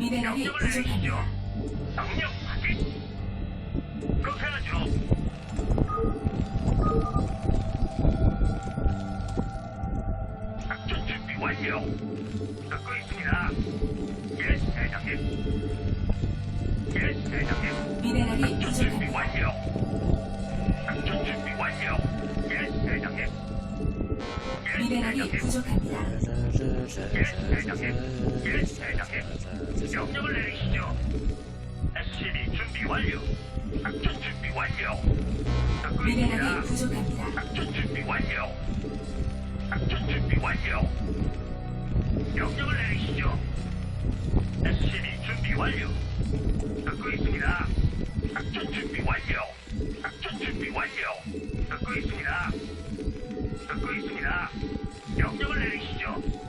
미네랄이 명령을 내리시죠. 부족합니다. 명령 확인. 그렇게 하죠. 작전 준비 완료. 듣고 있습니다. 예, 대장님. 예, 대장님. 미네랄이 작전 준비 부족합니다. 완료. 미네랄이. 부족합니다. 예, 대장님. 예, 대장님. 명령을 내리시죠. SCB 준비 완료. 작전 준비 완료. 듣고 미네랄이 있습니다. 부족합니다. 작전 준비 완료. 작전 준비 완료. 명령을 내리시죠. SCB 준비 완료. 듣고 있습니다. 작전 준비 완료. 작전 준비 완료. 듣고 있습니다. 듣고 있습니다. 명령을 내리시죠.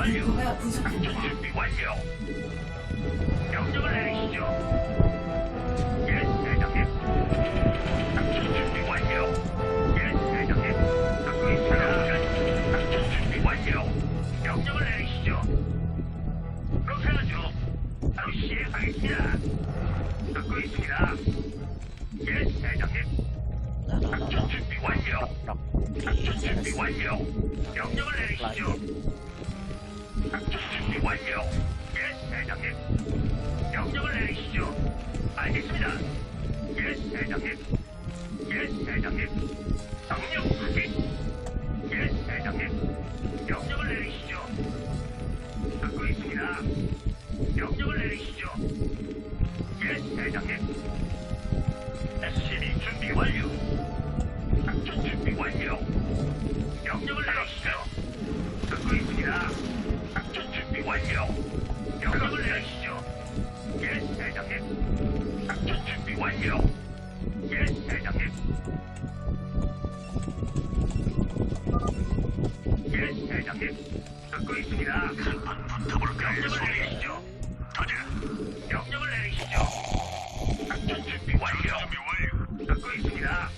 완료. 디포가 작전 부족합니다. 준비 완료. 명령을 내리시죠. 예, 대장님. 작전 준비 완료. 예, 대장님. 듣고 있습니다. 작전 준비 완료. 명령을 내리시죠. 그렇게 하죠. 바로 시행하겠습니다. 듣고 있습니다. 예, 대장님. 작전 준비 완료. 작전 준비 완료. 명령을 내리시죠. 완료. 예, 대장님. 명령을 내리시죠. 알겠습니다. 예, 대장님. 예, 대장님. 명령 확인. 명령을 내리시죠. 예, 대장님. 작전 준비 완료. 예, 대장님. 예, 대장님. 듣고 있습니다. 한번 붙어볼까요? 명령을 내리시죠. 가자. 명령을 내리시죠. 작전 준비 완료. 준비 완료. 듣고 있습니다.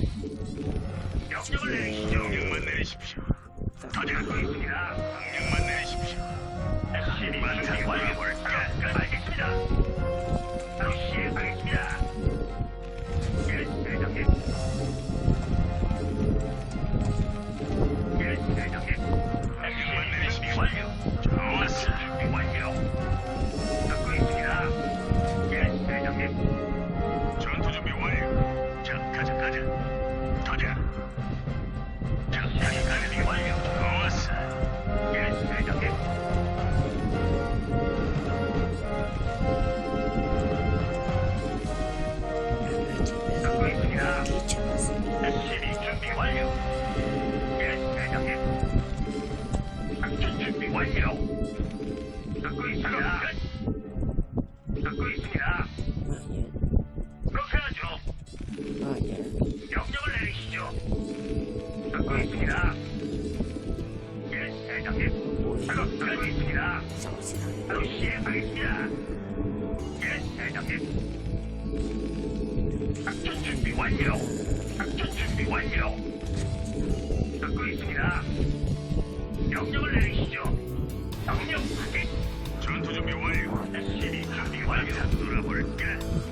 명령을 내리시죠. 명령만 내리십시오. 작업 듣고 있습니다. 바로 시행하겠습니다. 예, 대장님. 작전 준비 완료. 작전 준비 완료. 듣고 있습니다. 명령을 내리시죠. 명령 확인. 전투 준비 완료. SCB 준비 완료. 놀아볼까?